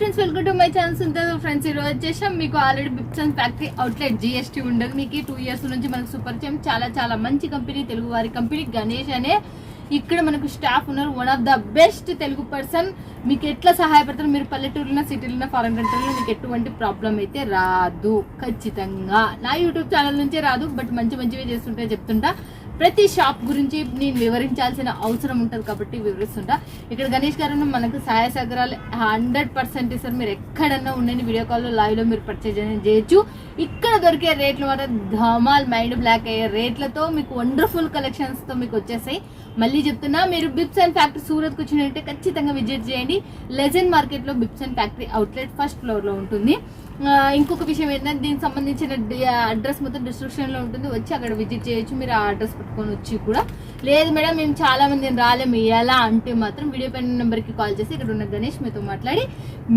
Friends welcome to my channel ఉంటుంది friends ఈరోజు వచ్చేసాం. మీకు ఆల్రెడీ బిప్సన్ ఫ్యాక్టరీ అవుట్లెట్ జిఎస్టీ ఉండదు. మీకు టూ ఇయర్స్ నుంచి మనకు సూపర్ చేయం చాలా చాలా మంచి కంపెనీ తెలుగు వారి కంపెనీ గణేష్ అనే. ఇక్కడ మనకు స్టాఫ్ ఉన్నారు. One of the best Telugu person మీకు ఎట్లా సహాయపడతారు? మీరు పల్లెటూరులో సిటీలో ఫారెన్ కంట్రీలో మీకు ఎటువంటి ప్రాబ్లం అయితే రాదు. ఖచ్చితంగా. నా యూట్యూబ్ ఛానల్ నుంచే రాదు బట్ మంచి మంచివి చేస్తుంటే చెప్తుంటా. ప్రతి షాప్ గురించి నేను వివరించాల్సిన అవసరం ఉంటుంది కాబట్టి వివరిస్తుంటా. ఇక్కడ గణేష్ గారు మనకు సహాయ సహకారాలు హండ్రెడ్ పర్సెంట్ ఇస్తారు. మీరు ఎక్కడన్నా ఉండని వీడియో కాల్లో లైవ్లో మీరు పర్చేజ్ అనేది చేయొచ్చు. ఇక్కడ దొరికే రేట్లు మాత్రం ధమాల్ మైండ్ బ్లాక్ అయ్యే రేట్లతో మీకు వండర్ఫుల్ కలెక్షన్స్తో మీకు వచ్చేసాయి మళ్ళీ చెప్తున్నా మీరు బిప్స్ అండ్ ఫ్యాక్టరీ సూరత్కి వచ్చినట్టే ఖచ్చితంగా విజిట్ చేయండి. లెజెండ్ మార్కెట్లో బిప్స్ అండ్ ఫ్యాక్టరీ అవుట్లెట్ ఫస్ట్ ఫ్లోర్లో ఉంటుంది. ఇంకొక విషయం ఏంటంటే దీనికి సంబంధించిన అడ్రస్ మొత్తం డిస్క్రిప్షన్లో ఉంటుంది. వచ్చి అక్కడ విజిట్ చేయొచ్చు. మీరు ఆ అడ్రస్ పెట్టుకొని వచ్చి కూడా లేదు మేడం మేము చాలా మంది రాలేము ఎలా అంటే మాత్రం వీడియో పైన నెంబర్కి కాల్ చేసి ఇక్కడ ఉన్న గణేష్ మీతో మాట్లాడి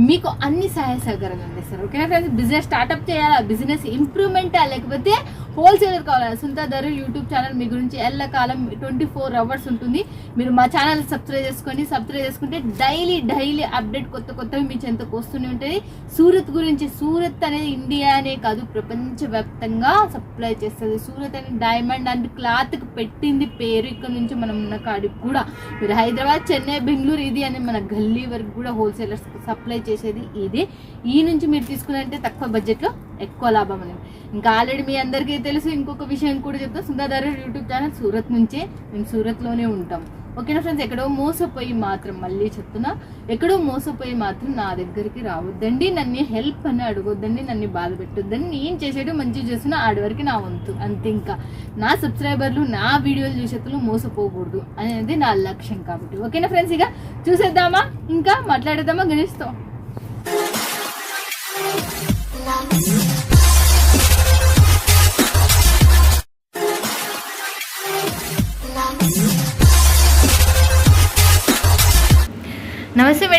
మీకు అన్ని సహాయ సహకారాలు అందిస్తారు ఓకేనా ఫ్రెండ్స్ బిజినెస్ స్టార్ట్అప్ చేయాలా? బిజినెస్ ఇంప్రూవ్మెంట్ లేకపోతే హోల్సేలర్ కావాలా? సుంతా ధర యూట్యూబ్ ఛానల్ మీ గురించి ఎల్లకాలం ట్వంటీ ఫోర్ అవర్స్ ఉంటుంది. మీరు మా ఛానల్ సబ్స్క్రైబ్ చేసుకోండి సబ్స్క్రైబ్ చేసుకుంటే డైలీ డైలీ అప్డేట్ కొత్త కొత్తవి మీ చెంతకు వస్తూనే ఉంటుంది సూరత్ గురించి సూరత్ అనేది ఇండియానే కాదు ప్రపంచవ్యాప్తంగా సప్లై చేస్తుంది. సూరత్ అనే డైమండ్ అండ్ క్లాత్కి పెట్టింది పేరు ఇక్కడ నుంచి మనం ఉన్న కాడికి కూడా మీరు హైదరాబాద్ చెన్నై బెంగళూరు ఇది అని మన గల్లీ వరకు కూడా హోల్సేలర్స్ సప్లై చేసేది ఇదే. ఈ నుంచి మీరు తీసుకున్నారంటే తక్కువ బడ్జెట్లో ఎక్కువ లాభం అనేది. ఇంకా ఆల్రెడీ మీ అందరికీ తెలుసు ఇంకొక విషయం కూడా చెప్తాం. సుందాదారు యూట్యూబ్ ఛానల్ సూరత్ నుంచే. మేము సూరత్లోనే ఉంటాం. ఓకేనా ఫ్రెండ్స్ ఎక్కడో మోసపోయి మాత్రం మళ్ళీ చెప్తున్నా ఎక్కడో మోసపోయి మాత్రం నా దగ్గరికి రావద్దండి నన్ను హెల్ప్ అని అడగొద్దండి నన్ను బాధ పెట్టొద్దని నేను చేసేటో మంచిగా చేస్తున్నా ఆడవరకు నా వంతు. అంతే ఇంకా. నా సబ్స్క్రైబర్లు నా వీడియోలు చూసేతలు మోసపోకూడదు అనేది నా లక్ష్యం కాబట్టి. ఓకేనా ఫ్రెండ్స్ ఇక చూసేద్దామా? ఇంకా మాట్లాడేద్దామా గణేష్తో?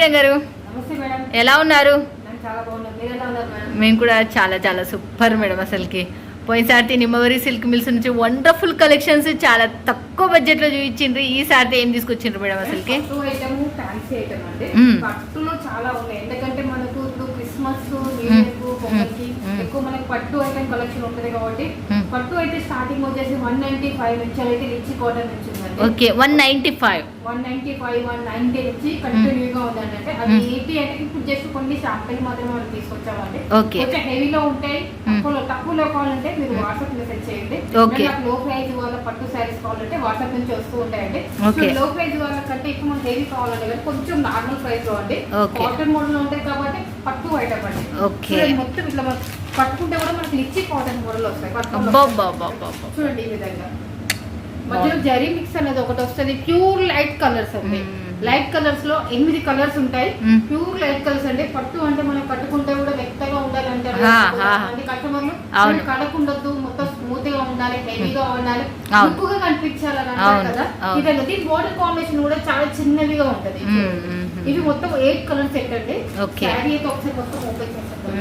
మేడం గారు? ఎలా ఉన్నారు? మేము కూడా చాలా చాలా సూపర్ మేడం అసలుకి. పోయినసారి నిమ్మవరి సిల్క్ మిల్స్ నుంచి వండర్ఫుల్ కలెక్షన్స్ చాలా తక్కువ బడ్జెట్లో చూపించిండ్రు. ఈసారి ఏం తీసుకొచ్చిండ్రు మేడం అసలుకి? పట్టు ఐటమ్ చాలా ఉన్నాయి. ఎందుకంటే మనకు ఇప్పుడు క్రిస్మస్. ఎక్కువ మనకు పట్టు కలెక్షన్ ఉంటుంది కాబట్టి. పట్టు అయితే స్టార్టింగ్ వచ్చేసి వన్ నైన్టీ ఫైవ్ నుంచి అయితే రిచ్ కాటన్ నుంచి okay one ninety five one ninety five one ninety నుంచి కంటిన్యూగా ఉందండి అంటే అది. ఎయిటీ అంటే ఇప్పుడు జస్ట్ కొన్ని శాంపిల్ మాత్రమే మనం తీసుకొచ్చామండి ఓకే. కొంచెం హెవీలో ఉంటాయి మ్మ్. తక్కువలో తక్కువలో కావాలంటే మీరు వాట్సాప్ మెసేజ్ చేయండి ఓకే. లో ప్రైస్ వాళ్ళ పట్టు శారీస్ కావాలంటే వాట్సాప్ నుంచి వస్తూ ఉంటాయండి ఓకే. లో ప్రైస్ వాళ్ళకంటే ఎక్కువ మనకి హెవీ కావాలంటే కానీ కొంచెం నార్మల్ ప్రైస్లో అండి. కాటన్ మోడల్ ఉంటాయి కాబట్టి పట్టు ఐటమ్ అండి ఓకే. మొత్తం ఇట్లా పట్టుకుంటే కూడా మనకి లిచ్చి కాటన్ మోడల్ వస్తాయి. చూడండి ఈ విధంగా మధ్యలో జరీ మిక్స్ అనేది ఒకటి వస్తుంది ప్యూర్ లైట్ కలర్స్ అండి. లైట్ కలర్స్లో ఎనిమిది కలర్స్ ఉంటాయి. ప్యూర్ లైట్ కలర్స్ అండి పట్టు అంటే మనం కట్టుకుంటే కూడా మెత్తగా ఉండాలి అంటారు హా, హా. అంటే కస్టమర్లు అవును. కడకుండొద్దు మొత్తం స్మూత్గా ఉండాలి హెవీగా ఉండాలి అవును. లుక్గా కనిపించాలని అంటారు కదా. ఇదండి దీని బోర్డర్ కాంబినేషన్ కూడా చాలా చిన్నవిగా ఉంటది. ఇవి మొత్తం ఎయిట్ కలర్స్ సెట్ అండి ఒకసారి మొత్తం ఓపెన్ చేస్తాం.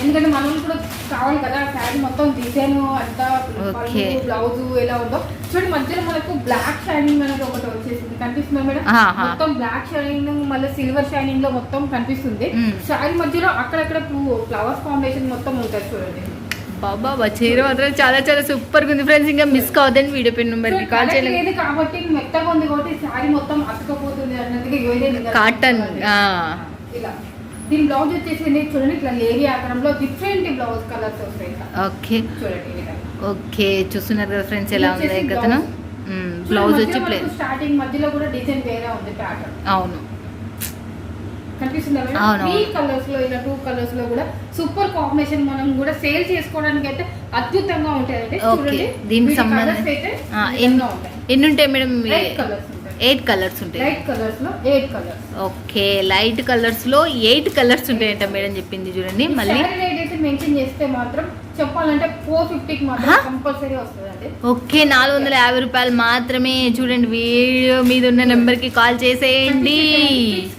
ఎందుకంటే మనం కూడా కావాలి కదా శారీ మొత్తం డిజైన్ అంతా. బ్లౌజ్ ఎలా ఉందో చూడండి మధ్యలో మనకు బ్లాక్ షైనింగ్ అనేది ఒకటి వచ్చేసింది కనిపిస్తుందా మేడం. మొత్తం బ్లాక్ షైనింగ్ మళ్ళీ సిల్వర్ షైనింగ్లో మొత్తం కనిపిస్తుంది. శారీ మధ్యలో అక్కడక్కడ ఫ్లవర్స్ కాంబినేషన్ మొత్తం ఉంటుంది చూడండి బాబా చీర మాత్రం చాలా చాలా సూపర్గా ఉంది ఫ్రెండ్స్ ఇంకా మిస్ కావద్దని video pin number call colour చేయాలి లేదు కాబట్టి మెత్తగా ఉంది కాబట్టి శారీ మొత్తం అతుకపోతుంది అన్నట్టుగా. కాటన్. ఇలా దీని బ్లౌజ్ వచ్చేసి చూడండి ఇట్లా లేడీ ఆకారంలో డిఫరెంట్ బ్లౌజ్ కలర్స్ వస్తాయి. ఓకే. చూడండి. ఓకే చూస్తున్నారు కదా ఫ్రెండ్స్ ఎలా ఉంది కథను బ్లౌజ్. వచ్చి ప్లే స్టార్టింగ్ మధ్యలో కూడా డిజైన్ వేరే ఉంది ప్యాటర్న్ అవును. కనిపిస్తుందా. కలర్స్లో ఇలా టూ కలర్స్లో కూడా సూపర్ కాంబినేషన్ మనం కూడా సేల్ చేసుకోవడానికి అయితే అద్భుతంగా ఉంటాయండి. ఓకే దీనికి సంబంధించి ఉంటాయి ఎన్ని ఉంటాయి. మేడం? కలర్స్ ఉంటాయి ఎయిట్ కలర్స్ ఉంటాయి. లైట్ కలర్స్లో ఎయిట్ కలర్స్ ఓకే లైట్ కలర్స్లో ఎయిట్ కలర్స్ ఉంటాయంట మేడం చెప్పింది చూడండి మళ్ళీ. శారీ రేట్ అయితే మెన్షన్ చేస్తే మాత్రం చెప్పాలంటే ఫోర్ ఫిఫ్టీకి మాత్రం? కంపల్సరీ వస్తుందండి ఓకే నాలుగు వందల యాభై రూపాయలు మాత్రమే. చూడండి వీడియో మీద ఉన్న నెంబర్కి కాల్ చేసేయండి.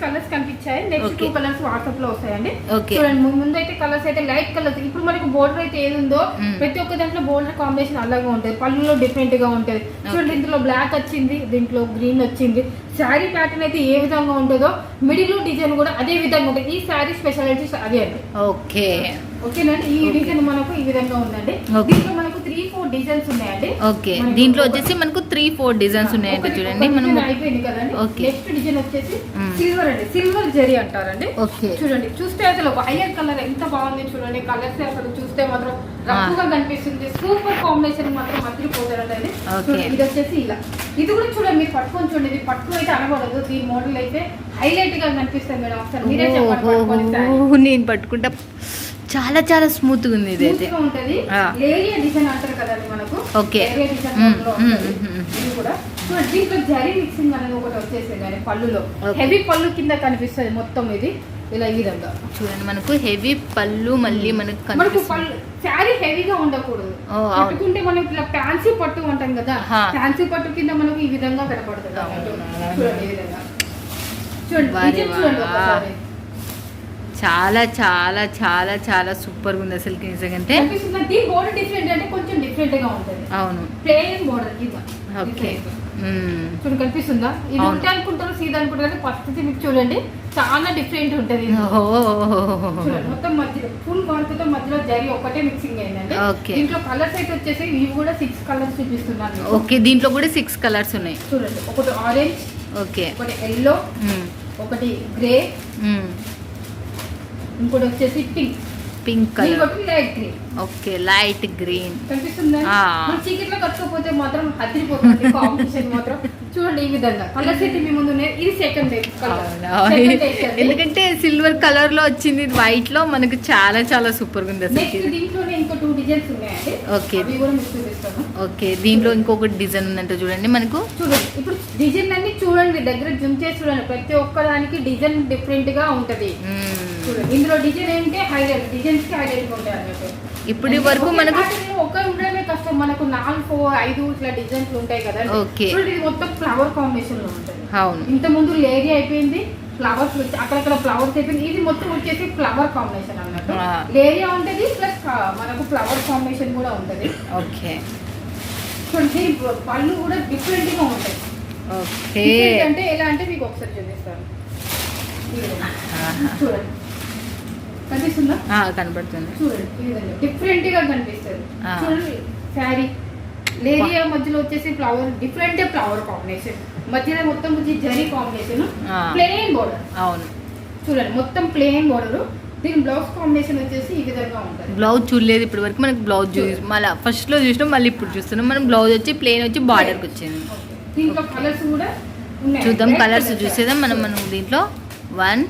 కలర్స్ కనిపించాయి. నెక్స్ట్. టూ కలర్స్ వాట్సాప్లో వస్తాయండి. చూడండి ముందు అయితే కలర్స్ అయితే లైట్ కలర్స్ ఇప్పుడు మనకి బోర్డర్ అయితే ఏది ఉందో. ప్రతి ఒక్క దాంట్లో బోర్డర్ కాంబినేషన్ అలాగే ఉంటుంది. పళ్ళులో డిఫరెంట్గా ఉంటుంది. చూడండి ఇందులో బ్లాక్ వచ్చింది దీంట్లో గ్రీన్ వచ్చింది. శారీ ప్యాటర్న్ అయితే ఏ విధంగా ఉంటుందో మిడిల్ డిజైన్ కూడా అదే విధంగా ఉంటుంది. ఈ శారీ స్పెషాలిటీస్ అదే అండి. ఓకే. ఓకేనండి ఈ డిజైన్ మనకు ఈ విధంగా ఉందండి. దీంట్లో మనకు త్రీ ఫోర్ డిజైన్స్ ఉన్నాయండి. ఓకే. దీంట్లో వచ్చేసి మనకు త్రీ ఫోర్ డిజైన్స్ ఉన్నాయండి చూడండి. మనం డిజైన్ అయిపోయింది కదండి. Okay. నెక్స్ట్ డిజైన్ వచ్చేసి. సిల్వర్ అండి. సిల్వర్ జరీ అంటారండి. ఓకే. చూడండి. చూస్తే అసలు హైయర్ కలర్ ఎంత బాగుంది చూడండి. కలర్స్ అసలు చూస్తే మాత్రం రఫ్గా కనిపిస్తుంది. సూపర్ కాంబినేషన్ మాత్రం. చూడండి, ఇది వచ్చేసి ఇలా. ఇది కూడా చూడండి మీరు పట్టుకొని చూడండి. ఇది పట్టు అయితే అనబడదు దీని మోడల్ అయితే హైలైట్గా కనిపిస్తుంది మేడం. ఒకసారి మీరే చెప్పండి నేను పట్టుకుంటా. చాలా చాలా స్మూత్ ఉంది ఇది అయితే Smooth గా ఉంటది. ఆ. లేరియా డిజైన్ అంటారు కదండి మనకు. డిజైన్. మ్మ్. ఇది కూడా. దీంట్లో జరీ మిక్సింగ్ అనేది ఒకటి వచ్చేసింది పళ్ళులో. హెవీ పళ్ళు కింద కనిపిస్తుంది మొత్తం ఇది. ఇలా ఈ విధంగా. చూడండి మనకు హెవీ పళ్ళు మళ్ళీ మనకు మనకు శారీ హెవీగా ఉండకూడదు. పట్టుకుంటే మనం ఇట్లా ఫ్యాన్సీ పట్టు అంటాం కదా. ఫ్యాన్సీ పట్టు కింద మనకు ఈ విధంగా కనపడుతుంది. చూడండి చూడండి వారే డిజైన్ చూడండి వా. ఒకసారి చాలా చాలా చాలా చాలా సూపర్గా ఉంది అసలు నిజంగా బోర్డర్ డిఫరెంట్ అంటే కొంచెం డిఫరెంట్గా ఉంటుంది. అవును. ప్లెయిన్ బోర్డర్ ఓకే కనిపిస్తుందా? ఇది. ఉంటే అనుకుంటారు సీదా అనుకుంటారు కానీ ఫస్ట్ మీకు చూడండి. చాలా డిఫరెంట్ ఉంటుంది మొత్తం మధ్యలో ఫుల్ మధ్యలో జరి ఒకటే మిక్సింగ్ అయిందండి. Okay. దీంట్లో కలర్స్ అయితే వచ్చేసి ఇవి కూడా సిక్స్ కలర్స్ చూపిస్తున్నాను. ఓకే దీంట్లో కూడా సిక్స్ కలర్స్ ఉన్నాయి. చూడండి ఒకటి ఆరెంజ్ ఓకే ఒకటి ఎల్లో మ్మ్. ఒకటి గ్రే. ఇంకోటి వచ్చేసి pink pink colour light green okay light green కనిపిస్తుందా? చీకట్లో కట్టుకోకపోతే మాత్రం అదిరిపోతుంది కాంబినేషన్ మాత్రం. చూడండి ఈ విధంగా. కలర్స్ అయితే మీ ముందు ఇది సెకండ్ ఎందుకంటే సిల్వర్ కలర్లో వచ్చింది వైట్లో మనకు చాలా చాలా సూపర్గా ఉంది అసలు దీంట్లోనే ఇంకో టూ డిజైన్స్ ఉన్నాయండి. ఓకే. ఓకే దీంట్లో ఇంకొకటి డిజైన్ ఉందంట చూడండి మనకు. చూడండి. ఇప్పుడు డిజైన్ అన్ని చూడండి దగ్గర జూమ్ చేసి చూడండి. ప్రతి ఒక్కదానికి డిజైన్ డిఫరెంట్గా ఉంటది. చూడండి. ఇందులో డిజైన్ ఏంటంటే హైలైట్ డిజైన్స్కి హైలైట్ ఉంటాయి అన్నట్టు ఇప్పటి వరకు మనకు ఒక్క ఉండడమే కష్టం. మనకు నాలుగు four, ఐదు ఇట్లా డిజైన్స్ ఉంటాయి కదా. చూడండి ఇది మొత్తం ఫ్లవర్ కాంబినేషన్లో ఉంటుంది. అవును. ఇంత ముందు లేడీ అయిపోయింది ఫ్లవర్స్ అక్కడక్కడ ఫ్లవర్స్ అయిపోయింది. ఇది మొత్తం వచ్చేసి ఫ్లవర్ కాంబినేషన్ అన్నట్టు. లేరియా ఉంటది ప్లస్ మనకు ఫ్లవర్ కాంబినేషన్ కూడా ఉంటది. ఓకే. చూడండి పళ్ళు కూడా డిఫరెంట్గా ఉంటాయి. ఓకే. అంటే ఎలా అంటే మీకు ఒకసారి చూపిస్తాను. చూడండి. కనిపిస్తుందా? విధంగా. డిఫరెంట్గా కనిపిస్తుంది శారీ. లేరియా మధ్యలో వచ్చేసి ఫ్లవర్ డిఫరెంట్ ఫ్లవర్ కాంబినేషన్ మధ్యలో మొత్తం వచ్చి జరీ కాంబినేషన్. ప్లెయిన్ బోర్డర్ అవును. చూడండి మొత్తం ప్లెయిన్ బోర్డర్ దీని బ్లౌజ్ కాంబినేషన్ వచ్చేసి ఈ విధంగా ఉంటుంది. బ్లౌజ్ చూడలేదు ఇప్పటి వరకు మనకు బ్లౌజ్ చూసి మళ్ళీ ఫస్ట్లో చూసినాం మళ్ళీ ఇప్పుడు చూస్తున్నాం. మనం బ్లౌజ్ వచ్చి ప్లేన్ వచ్చి బార్డర్కి వచ్చింది. దీంట్లో కలర్స్ కూడా చూద్దాం కలర్స్. చూసేద్దాం. మనం మనం దీంట్లో one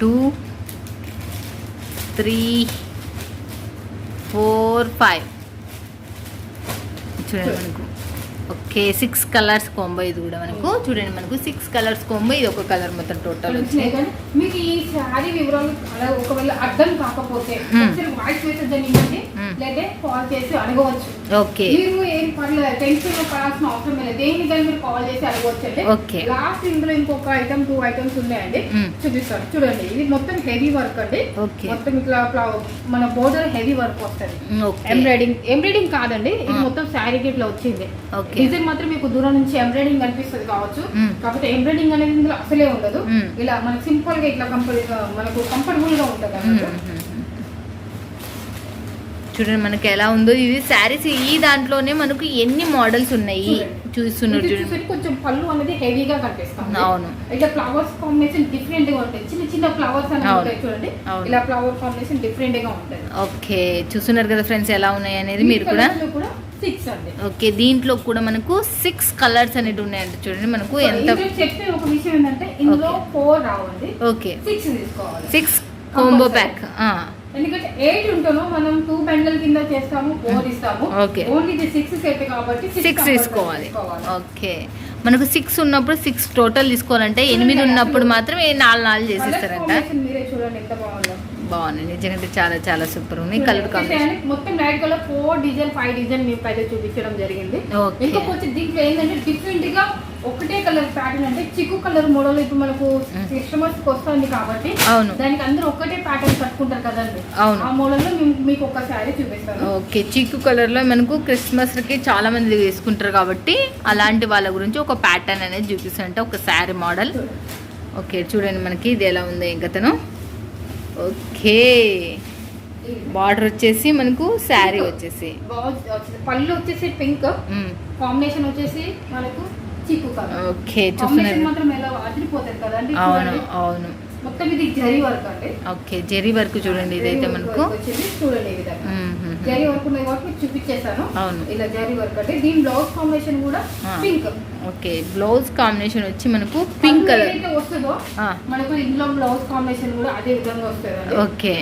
two three four five. చూడండి మనకు. ఓకే సిక్స్ కలర్స్ కోంబో ఇది కూడా మనకు. చూడండి మనకు సిక్స్ కలర్స్ కోంబో ఇది ఒక కలర్ మొత్తం టోటల్ మీకు ఈ శారీ వివరాలు ఒకవేళ అర్థం కాకపోతే వాయిస్ మెసేజ్ అని. లేదా కాల్ చేసి అడగవచ్చు. ఓకే. మీరు ఏం పర్లేదు టెన్షన్ పడాల్సిన అవసరం లేదు. దేనికైనా మీరు కాల్ చేసి అడగవచ్చు అండి. Okay. లాస్ట్ ఇందులో ఇంకొక ఐటమ్ టూ ఐటమ్స్ ఉన్నాయండి. మ్మ్. చూపిస్తాను. చూడండి ఇది మొత్తం హెవీ వర్క్ అండి. మొత్తం ఇట్లా మన బోర్డర్ హెవీ వర్క్ వస్తుంది. ఓకే. ఎంబ్రాయిడింగ్ ఎంబ్రాయిడింగ్ కాదండి. ఇది. మొత్తం శారీకి ఇట్లా వచ్చింది. ఓకే. డిజైన్ మాత్రం మీకు దూరం నుంచి ఎంబ్రాయిడింగ్ కనిపిస్తుంది కావచ్చు. కాకపోతే ఎంబ్రాయిడింగ్ అనేది ఇందులో అసలే ఉండదు. ఇలా మనకు సింపుల్గా ఇట్లా కంఫర్ట్ మనకు కంఫర్టబుల్గా ఉంటుంది చూడండి మనకి ఎలా ఉందో. ఇది శారీస్ ఈ దాంట్లోనే మనకు ఎన్ని మోడల్స్ ఉన్నాయి. చూస్తున్నారు చూడండి. కొంచెం పళ్ళు అనేది హెవీగా కనిపిస్తుంది. అవును. ఇట్లా ఫ్లవర్స్ కాంబినేషన్ డిఫరెంట్గా ఉంటాయి. చిన్న చిన్న ఫ్లవర్స్. ఉంటాయి చూడండి. ఇలా ఫ్లవర్ కాంబినేషన్ డిఫరెంట్గా ఉంటుంది ఓకే. చూస్తున్నారు కదా ఫ్రెండ్స్ ఎలా ఉన్నాయి అనేది మీరు కూడా. ఓకే. దీంట్లో కూడా మనకు సిక్స్ కలర్స్ అనేవి ఉన్నాయండి చూడండి. మనకు ఎంత చెప్పే ఒక విషయం ఏంటంటే ఇందులో. ఫోర్ రావండి. ఓకే. సిక్స్ తీసుకోవాలి. సిక్స్ కోంబో ప్యాక్ ఎందుకంటే ఎయిట్ మనం టూ బండల్ కింద చేస్తాము ఫోర్ ఇస్తాము. Okay. ఓన్లీ ఇది సిక్స్ సెట్ కాబట్టి సిక్స్ తీసుకోవాలి. ఓకే మనకు సిక్స్ ఉన్నప్పుడు సిక్స్ టోటల్ తీసుకోవాలంటే ఎనిమిది ఉన్నప్పుడు మాత్రం నాలుగు నాలుగు చేసేస్తారంట. combination మీరే చూడండి ఎంత బాగుందో. బాగున్నాయి నిజంగా చాలా చాలా సూపర్ ఉన్నాయి కలర్ కాంబినేషన్ మొత్తం light colour four design five design మీకు అయితే చూపించడం జరిగింది. ఓకే ఇంకా కొంచెం దీంట్లో ఏంటంటే డిఫరెంట్గా ఒకటే కలర్ ప్యాటర్న్ అంటే చిక్కు కలర్ మోడల్ ఇప్పుడు మనకు. కస్టమర్స్ వస్తుంది కాబట్టి అవును దానికి అందరూ ఒకటే ప్యాటర్న్ కట్టుకుంటారు కదండి అవును. ఆ మోడల్లో మీకు ఒక శారీ చూపిస్తాను ఓకే చిక్కు కలర్లో మనకు క్రిస్మస్కి చాలా మంది వేసుకుంటారు కాబట్టి అలాంటి వాళ్ళ గురించి ఒక ప్యాటర్న్ అనేది చూపిస్తుంటే ఒక శారీ మోడల్ ఓకే చూడండి మనకి ఇది ఎలా ఉంది ఇంకతను ఓకే బార్డర్ వచ్చేసి మనకు శారీ వచ్చేసి. పళ్ళు వచ్చేసి పింక్. కాంబినేషన్ వచ్చేసి మనకు ఓకే చూస్తున్నారు అవును. అవును. మొత్తం ఇది జరీ వర్క్ అండి. ఓకే జెరీ వర్క్ చూడండి ఇదైతే మనకు. చూడండి జరీ వర్క్ ఉన్నాయి కాబట్టి మీకు చూపించేసాను అవును. ఇలా జరీ వర్క్ అంటే దీని బ్లౌజ్ కాంబినేషన్ కూడా. పింక్. ఓకే బ్లౌజ్ కాంబినేషన్ వచ్చి మనకు పింక్ కలర్. వస్తుందో మనకు ఇందులో బ్లౌజ్ కాంబినేషన్ కూడా అదే విధంగా వస్తుంది ఓకే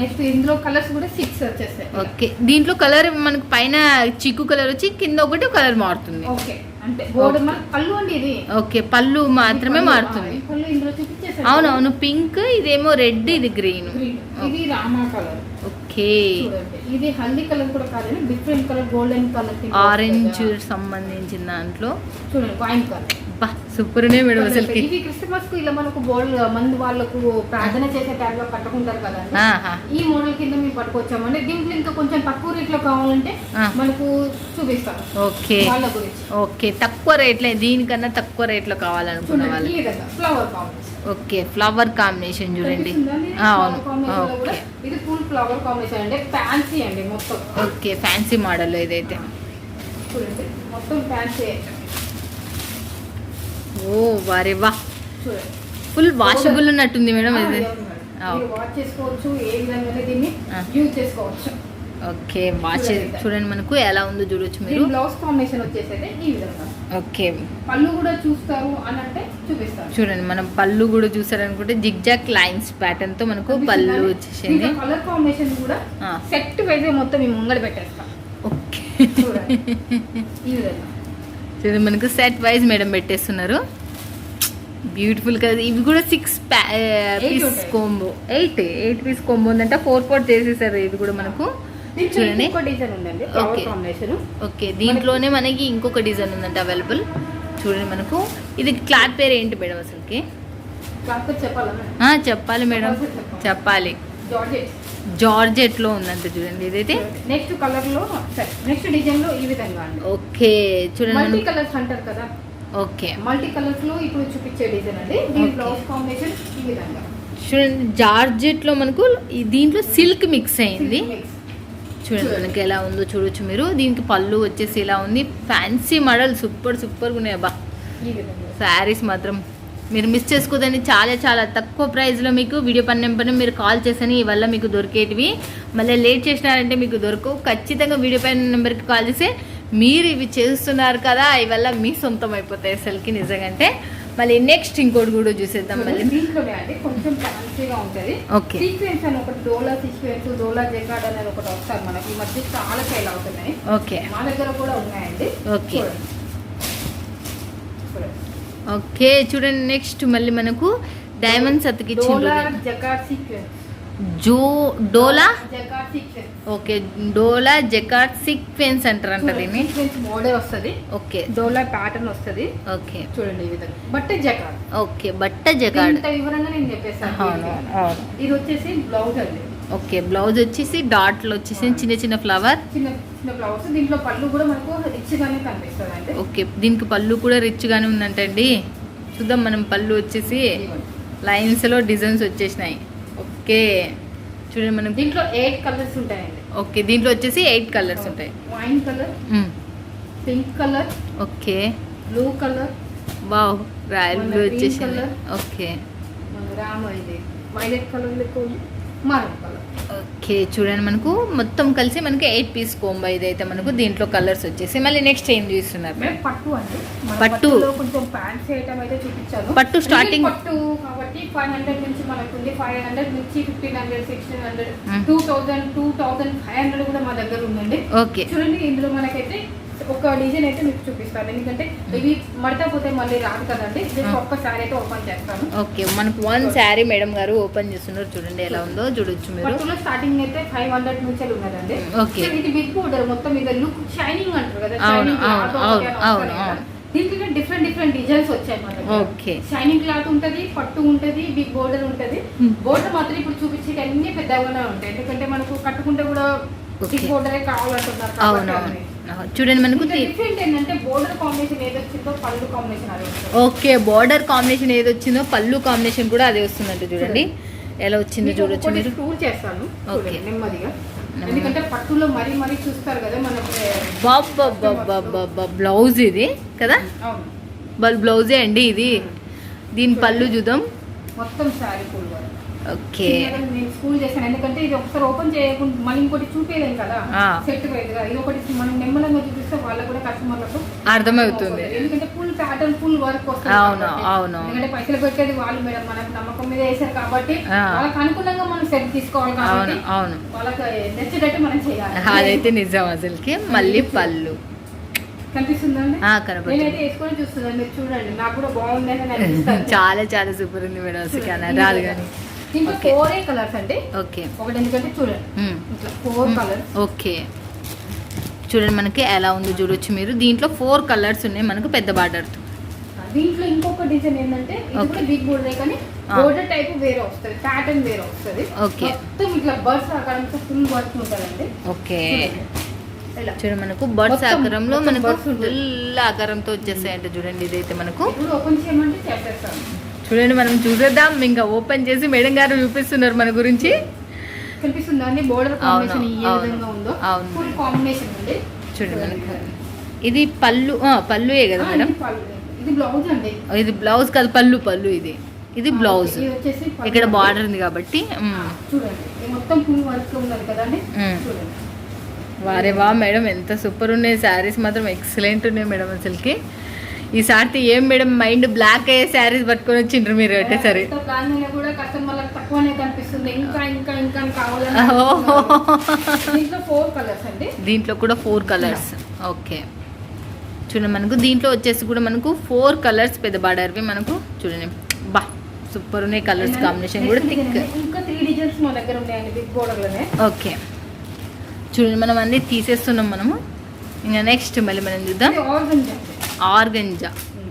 నెక్స్ట్ ఇందులో కలర్స్ కూడా సిక్స్ వచ్చేస్తాయి. ఓకే దీంట్లో కలర్ మనకు పైన చిక్కు కలర్ వచ్చి కింద ఒకటి కలర్ మారుతుంది. ఓకే అంటే బోర్డు మన పళ్ళు అండి ఇది ఓకే పళ్ళు మాత్రమే మారుతుంది. పళ్ళు ఇందులో అవునవును పింక్ ఇదేమో రెడ్ ఇది గ్రీన్. గ్రీన్. ఇది రామా కలర్. ఓకే. ఇది హల్దీ కలర్ కూడా కాదండి different colour golden colour orange సంబంధించిన దాంట్లో. చూడండి వైన్ కలర్. బా సూపర్నే మేడం అసలుకి. క్రిస్మస్కు ఇలా మనకు గోల్డ్ మంది వాళ్ళకు ప్రార్థన చేసే టైంలో కట్టుకుంటారు కదండి ఆహా. ఈ మోడల్ కింద మేము పట్టుకొచ్చామండి. దీంట్లో ఇంకా కొంచెం తక్కువ రేట్లో కావాలంటే. మనకు చూపిస్తాను. ఓకే. వాళ్ళ గురించి. ఓకే. తక్కువ రేట్లో దీనికన్నా తక్కువ రేట్లో కావాలనుకున్న చూడండి వాళ్ళు flower combination okay. Flower combination చూడండి. లో ఓకే. ఇది ఫుల్ ఫ్లవర్ కాంబినేషన్ అంటే ఫ్యాన్సీ అండి మొత్తం. ఓకే. ఫ్యాన్సీ మోడల్ ఇదైతే. చూడండి మొత్తం ఫ్యాన్సీ ఓ వారే వా. ఫుల్ వాషబుల్ ఉన్నట్టుంది మేడం ఇది. అవును మేడం. ఆ, మీరు వాష్ చేసుకోవచ్చు ఏ విధంగా దీన్ని ఆ. యూజ్ చేసుకోవచ్చు. ఓకే వాష్ చూడండి. మనకు ఎలా ఉందో చూడొచ్చు మీరు. బ్లౌజ్ కాంబినేషన్ వచ్చేసి ఈ విధంగా. ఓకే. పళ్ళు కూడా చూస్తారు అని అంటే చూపిస్తాను చూడండి మనం పళ్ళు కూడా చూసారనుకుంటే జిగ్జాక్ లైన్స్ ప్యాటర్న్తో మనకు పళ్ళు వచ్చేసింది కలర్ కాంబినేషన్ కూడా సెట్ వైజ్ మొత్తం ఈ ముంగడ పెట్టేస్తాం. ఓకే. చూడండి. ఈ విధంగా. చూడండి మనకు సెట్ వైజ్ మేడం పెట్టేస్తున్నారు. బ్యూటిఫుల్ కదా ఇవి కూడా six piece. Combo eight eight piece combo ఉందంటే. ఫోర్ ఫోర్ చేసేసారు ఇది కూడా మనకు. చూడండి. ఓకే దీంట్లోనే మనకి ఇంకొక డిజైన్ ఉందంటే అవైలబుల్ చూడండి మనకు. ఇది క్లాత్ పేరు ఏంటి మేడం అసలుకి? చెప్పాలి మేడం చెప్పాలి. జార్జెట్. జార్జెట్లో ఉందంట చూడండి ఇదైతే. నెక్స్ట్ కలర్లో నెక్స్ట్ డిజైన్లో ఈ విధంగా అండి. ఓకే చూడండి మల్టీ కలర్స్ అంటారు కదా. ఓకే. మల్టీ కలర్స్లో ఇప్పుడు చూపించే డిజైన్ అండి. దీని. బ్లౌజ్ కాంబినేషన్ ఈ విధంగా. చూడండి జార్జెట్లో మనకు దీంట్లో సిల్క్ మిక్స్ అయింది. చూడండి. మనకి ఎలా ఉందో చూడొచ్చు మీరు. దీనికి పళ్ళు వచ్చేసి ఇలా ఉంది. ఫ్యాన్సీ మోడల్ సూపర్ సూపర్ ఉన్నాయి అబ్బా. శారీస్ మాత్రం మీరు మిస్ చేసుకోదండి. చాలా చాలా తక్కువ ప్రైస్లో మీకు వీడియో పని నెంబర్ని మీరు కాల్ చేసని వల్ల మీకు దొరికేటివి. మళ్ళీ లేట్ చేసినారంటే మీకు దొరకవు. ఖచ్చితంగా వీడియో పైన నెంబర్కి కాల్ చేస్తే మీరు ఇవి చేస్తున్నారు కదా ఇవల్ల మీ సొంతం అయిపోతాయి అసలుకి నిజంగానే మళ్ళీ నెక్స్ట్ ఇంకోటి కూడా చూసేద్దాం మళ్ళీ. దీంట్లోనే అండి కొంచెం ఫ్యాన్సీగా ఉంటది. ఓకే సీక్వెన్స్ అని ఒకటి డోలా సీక్వెన్స్ డోలా అనేది ఒకటి వస్తారు మనకి. ఈ మధ్య చాలా సేల్ అవుతున్నాయి. ఓకే మా దగ్గర కూడా ఉన్నాయండి. ఓకే. చూడండి. ఓకే చూడండి నెక్స్ట్ మళ్ళీ మనకు డైమండ్స్ అతికిచ్చిండ్రు జకార్డ్ జో డోలా? జకార్డ్ ఓకే డోలా జకాట్ సీక్వెన్స్ అంటారంట దీన్ని. మోడల్ వస్తది. ఓకే. డోలా ప్యాటర్న్ వస్తది. ఓకే. చూడండి ఈ విధంగా. బట్ జకార్డ్ ఓకే బట్ట ఇంత వివరంగా నేను చెప్పేసాను ఇది వచ్చేసి బ్లౌజ్ అండి. ఓకే బ్లౌజ్ వచ్చేసి డాట్లు వచ్చేసి చిన్న చిన్న ఫ్లవర్ చిన్న చిన్న బ్లౌజ్. దీంట్లో పళ్ళు కూడా మనకు రిచ్ గానే కనిపిస్తుంది అంటే ఓకే దీనికి పళ్ళు కూడా రిచ్ గానే ఉందంటండి. చూద్దాం మనం పళ్ళు వచ్చేసి లైన్స్లో డిజైన్స్ వచ్చేసినాయి. ఓకే చూడండి మనం దీంట్లో ఎయిట్ కలర్స్ ఉంటాయండి. ఓకే దీంట్లో వచ్చేసి ఎయిట్ కలర్స్ ఉంటాయి. Wine colour. Pink colour okay. Blue colour wow royal blue colour. Okay. Rama ఇది వైలెట్ కలర్ లెక్క మరూన్ కలర్ ఓకే చూడండి మనకు. మొత్తం కలిసి మనకి ఎయిట్ పీస్ కోంబో ఇదైతే మనకు దీంట్లో కలర్స్ వచ్చేసి మళ్ళీ నెక్స్ట్ ఏం చూస్తున్నారు? పట్టు అండి. పట్టు. కొంచెం ప్యాంట్స్ ఐటమ్ అయితే చూపించాను. పట్టు Real పట్టు కాబట్టి ఫైవ్ హండ్రెడ్ నుంచి మనకు ఉంది ఫైవ్ హండ్రెడ్ నుంచి fifteen hundred sixteen hundred. Two thousand two thousand five hundred కూడా మా దగ్గర ఉందండి. ఓకే. చూడండి ఇందులో మనకైతే ఒక డిజైన్ అయితే మీకు చూపిస్తాను ఎందుకంటే ఇవి మడత పోతే మళ్ళీ రాదు కదండి జస్ట్ ఆ. ఒక్కసారి అయితే ఓపెన్ చేస్తాను ఓకే మనకు వన్ శారీ మేడం గారు ఓపెన్ చేస్తున్నారు చూడండి ఎలా ఉందో చూడొచ్చు మీరు పట్టులో స్టార్టింగ్ అయితే ఫైవ్ హండ్రెడ్ నుంచి ఉన్నదండి ఓకే. ఇది బిగ్ బోర్డర్ మొత్తం మీద లుక్ షైనింగ్ అంటారు కదా అవును. దీంట్లో డిఫరెంట్ డిఫరెంట్ డిజైన్స్ వచ్చాయి. ఓకే షైనింగ్ క్లాత్ ఉంటది పట్టు ఉంటది బిగ్ బోర్డర్ ఉంటది Hmm. బోర్డర్ మాత్రం ఇప్పుడు చూపించే అన్ని పెద్దగానే ఉంటాయి ఎందుకంటే మనకు కట్టుకుంటే కూడా. బిగ్ బోర్డరే కావాలంటున్నారు కాబట్టి. చూడండి మనకు ఓకే బార్డర్ కాంబినేషన్ ఏది వచ్చిందో పళ్ళు కాంబినేషన్ కూడా అదే వస్తుందంట చూడండి. ఎలా వచ్చిందో చూడొచ్చు మీరు. చేస్తాను. చూడండి, నెమ్మదిగా. నెమ్మది. ఎందుకంటే పట్టులో మరీ మరీ చూస్తారు కదా మనకు బాబా బ్లౌజ్ ఇది కదా? బ్లౌజే అండి ఇది. దీని పళ్ళు చూద్దాం. మొత్తం శారీ ఫుల్ ఓకే. నేను స్కూల్ చేశాను. ఎందుకంటే ఇది ఒకసారి ఓపెన్ చేయకుండా మనం ఇంకోటి చూపేయలేం కదా. సెట్ కదా. ఇది ఒకటి మనం నెమ్మలంగా చూపిస్తే వాళ్ళకు కూడా కస్టమర్లకు అర్థమవుతుంది. ఎందుకంటే ఫుల్ ప్యాటర్న్ ఫుల్ వర్క్ వస్తుంది అవును, కాబట్టి. అవును. ఎందుకంటే పైసలు పెట్టేది వాళ్ళు మేడం. మనకు నమ్మకం మీద కాబట్టి. వాళ్ళకి మనం సెట్ తీసుకోవాలి అవును కాబట్టి అవును. వాళ్ళకి నచ్చేటట్టు మనం చేయాలి. అదైతే నిజం అసలుకి. మళ్ళీ పళ్ళు. చాలా చాలా సూపర్ ఉంది మేడం అసలు రాదు కానీ. దీంట్లో. ఫోరే కలర్స్ అండి ఓకే ఒకటి ఎందుకంటే చూడండి. ఇట్లా ఫోర్ కలర్స్ ఓకే చూడండి మనకి ఎలా ఉందో చూడొచ్చు మీరు దీంట్లో ఫోర్ కలర్స్ ఉన్నాయి మనకు పెద్ద బార్డర్ దీంట్లో ఇంకొక డిజైన్ ఏంటంటే ఇది. బిగ్ బోర్డర్ కానీ. బోర్డర్ టైప్ వేరే వస్తుంది ప్యాటర్న్ వేరే వస్తుంది Okay. మొత్తం ఇట్లా బర్డ్స్ ఆకారంతో ఫుల్ వర్క్ ఉంటుందండి ఓకే చూడండి. మనకు బర్డ్స్ ఆకారంలో మనకు. ఫుల్ ఆకారంతో వచ్చేస్తాయంట చూడండి ఇదైతే మనకు ఇప్పుడు ఓపెన్ చేయమంటే చూడండి మనం చూసేద్దాం. ఇంకా ఓపెన్ చేసి మేడం గారు చూపిస్తున్నారు మన గురించి. కనిపిస్తుందా అండి బోర్డర్ అవును, కాంబినేషన్ ఏ అవును, విధంగా ఉందో. అవును. ఫుల్ కాంబినేషన్ అండి. చూడండి ఇది పళ్ళు పళ్ళుయే కదా మేడం? ఇది బ్లౌజ్ అండి. ఇది బ్లౌజ్ కాదు పళ్ళు పళ్ళు ఇది. ఇది బ్లౌజ్ ఇక్కడ. బార్డర్ ఉంది కాబట్టి మ్మ్. చూడండి. ఇది మొత్తం ఫుల్ వర్క్ ఉన్నది కదండి. మ్మ్. చూడండి. వారే వా మేడం ఎంత సూపర్ ఉన్నాయి. శారీస్ మాత్రం ఎక్సలెంట్ ఉన్నాయి మేడం అసలుకి. ఈ సారి ఏం మేడం మైండ్ బ్లాక్ అయ్యే శారీస్ పట్టుకొని వచ్చిండ్రు మీరు. అనుకుంటున్నారు. దీంట్లో కూడా ఫోర్ కలర్స్ ఓకే. చూడండి మనకు దీంట్లో వచ్చేసి కూడా మనకు ఫోర్ కలర్స్ పెద్ద బార్డర్వి మనకు చూడండి. బా సూపర్ ఉన్నాయి కలర్స్ కాంబినేషన్ కూడా థిక్ design అండి. ఇంకా త్రీ డిజైన్స్ మా దగ్గర ఉన్నాయండి బిగ్ ఓకే. చూడండి మనం అన్నీ తీసేస్తున్నాం మనము. ఇంకా నెక్స్ట్ మళ్ళీ మనం చూద్దాం. ఆర్గంజా.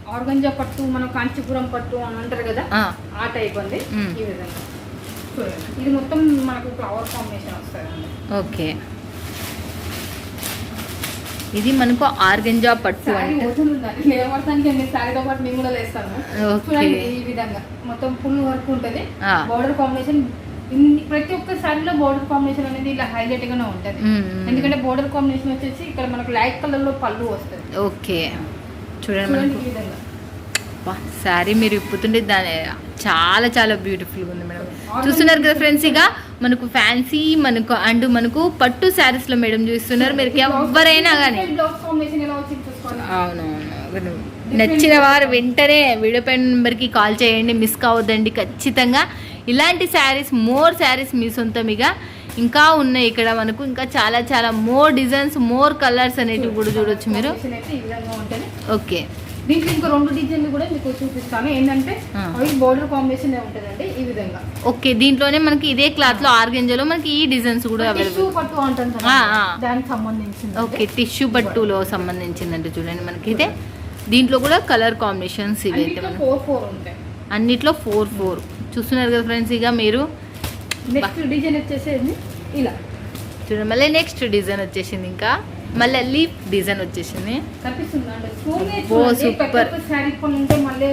ఆర్గంజా పట్టు మనం కాంచీపురం పట్టు అని అంటారు కదా ఆ, టైప్ అండి. మ్మ్. ఈ విధంగా. ఇది మొత్తం మనకు ఫ్లవర్ కాంబినేషన్ వస్తుందండి. ఓకే. ఇది మనకు ఆర్గంజా పట్టు అంటే. శారీతో పాటు నేను కూడా. చూడండి ఈ విధంగా. మొత్తం ఫుల్ వర్క్ ఉంటది. బోర్డర్ కాంబినేషన్ ప్రతి ఒక్క శారీలో బోర్డర్ కాంబినేషన్ అనేది ఇలా హైలైట్ గానే ఉంటది. మ్మ్, మ్మ్. ఎందుకంటే బోర్డర్ కాంబినేషన్ వచ్చేసి ఇక్కడ మనకు లైట్ కలర్లో పళ్ళు వస్తుంది. ఓకే. చూడండి మనకు. శారీ మీరు ఇప్పుతుంటే దాని చాలా చాలా బ్యూటిఫుల్గా ఉంది మేడం. చూస్తున్నారు కదా ఫ్రెండ్స్ ఇక మనకు ఫ్యాన్సీ మనకు అండ్ మనకు పట్టు శారీస్లో మేడం చూస్తున్నారు. మీరు ఎవరైనా కానీ అవునవును. నచ్చిన వారు వెంటనే వీడియో పైన నెంబర్కి కాల్ చేయండి. మిస్ కావద్దండి ఖచ్చితంగా. ఇలాంటి శారీస్ మోర్ శారీస్ మీ సొంతం ఇక. ఇంకా ఉన్నాయి ఇక్కడ మనకు. ఇంకా చాలా చాలా మోర్ డిజైన్స్ మోర్ కలర్స్ అనేటివి కూడా చూడొచ్చు మీరు. ఓకే. దీంట్లో ఇంకా రెండు డిజైన్లు కూడా మీకు చూపిస్తాను. ఏంటంటే. అవి బోర్డర్ కాంబినేషన్ ఉంటుందండి ఈ విధంగా. ఓకే దీంట్లోనే మనకి ఇదే క్లాత్లో ఆర్గెంజాలో మనకి ఈ డిజైన్స్ కూడా టిష్యూ అవైలబుల్ పట్టు. దానికి సంబంధించింది ఓకే టిష్యూ పట్టులో సంబంధించిందంటే చూడండి మనకి ఇదే దీంట్లో కూడా కలర్ కాంబినేషన్స్ ఇవైతే ఫోర్ ఉంటాయి. అన్నిట్లో ఫోర్ ఫోర్ చూస్తున్నారు కదా ఫ్రెండ్స్ ఇక మీరు నెక్స్ట్ డిజైన్ వచ్చేసేది ఇలా. చూడండి మళ్ళీ నెక్స్ట్ డిజైన్ వచ్చేసింది ఇంకా. మళ్ళీ లీఫ్ డిజైన్ వచ్చేసింది. కనిపిస్తుందా. సూపర్. ఉంటే మళ్ళీ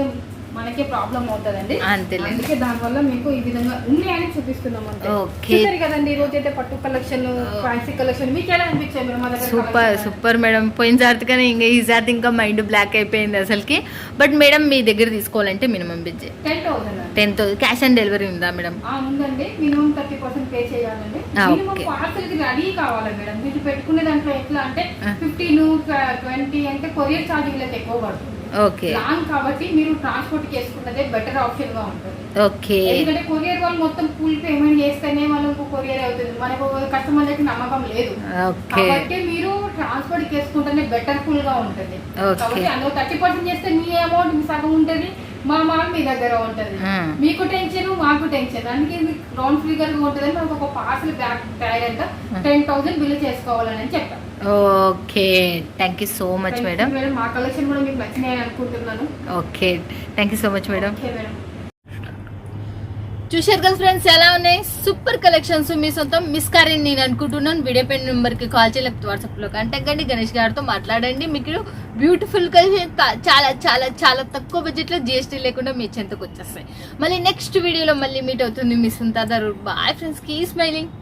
మనకే ప్రాబ్లం అవుతుందండి అంతేలే. అందుకే దానివల్ల మీకు ఈ విధంగా ఉన్నాయని చూపిస్తున్నాం అంతే ఓకే. చూసారు కదండి ఈ రోజు అయితే పట్టు కలెక్షన్ ఫ్యాన్సీ కలెక్షన్ మీకు ఎలా అనిపించాయి మీరు మా దగ్గర సూపర్? సూపర్ మేడం పోయిన సారి కానీ ఇంకా ఈ సారి ఇంకా మైండ్ బ్లాక్ అయిపోయింది అసలుకి బట్ మేడం మీ దగ్గర తీసుకోవాలంటే minimum budget ten thousand ten thousand cash on delivery ఉందా మేడం ఉందండి మినిమం థర్టీ పర్సెంట్ పే చేయాలండి మినిమం. పార్సల్కి రెడీ కావాలి మేడం వీటి పెట్టుకునే దాంట్లో ఎట్లా అంటే. ఫిఫ్టీన్ ట్వంటీ అంటే కొరియర్ ఛార్జీలకు ఎక్కువ పడుతుంది ఓకే. లాంగ్ కాబట్టి మీరు ట్రాన్స్పోర్ట్ చేసుకున్నదే బెటర్ ఆప్షన్గా ఉంటుంది. ఓకే. ఎందుకంటే కొరియర్ వాళ్ళు మొత్తం ఫుల్ పేమెంట్ చేస్తేనే మనకు కొరియర్ అవుతుంది. మనకు కస్టమర్ దగ్గర నమ్మకం లేదు. కాబట్టి మీరు ట్రాన్స్పోర్ట్ వేసుకుంటేనే బెటర్ ఫుల్గా ఉంటుంది. కాబట్టి అందులో థర్టీ పర్సెంట్ చేస్తే మీ అమౌంట్ మీ సగం ఉంటుంది మా మాల్ మీ దగ్గర ఉంటుంది. మీకు టెన్షన్ మాకు టెన్షన్. అందుకే ఇది రౌండ్ ఫిగర్గా ఉంటుంది మనకు ఒక parcel bag Hmm. Ten thousand bill చేసుకోవాలని చెప్పాను okay thank you so much madam madam మా కలెక్షన్ కూడా మీకు నచ్చినాయి అనుకుంటున్నాను okay thank you so much madam చూశారు కదా ఫ్రెండ్స్ ఎలా ఉన్నాయి? సూపర్ కలెక్షన్స్ మీ సొంతం. మిస్ కారని నేను అనుకుంటున్నాను. వీడియో పెన్ నెంబర్కి కాల్ చేయలేకపోతే వాట్సాప్లో కాంటాక్ట్ కండి గణేష్ గారితో మాట్లాడండి. మీకు బ్యూటిఫుల్ కలెక్షన్ చాలా చాలా చాలా తక్కువ బడ్జెట్లో జిఎస్టీ లేకుండా మీ చెంతకు వచ్చేస్తాయి. మళ్ళీ నెక్స్ట్ వీడియోలో మళ్ళీ మీట్ అవుతుంది మీ సొంత బాయ్ ఫ్రెండ్స్ కీ స్మైలింగ్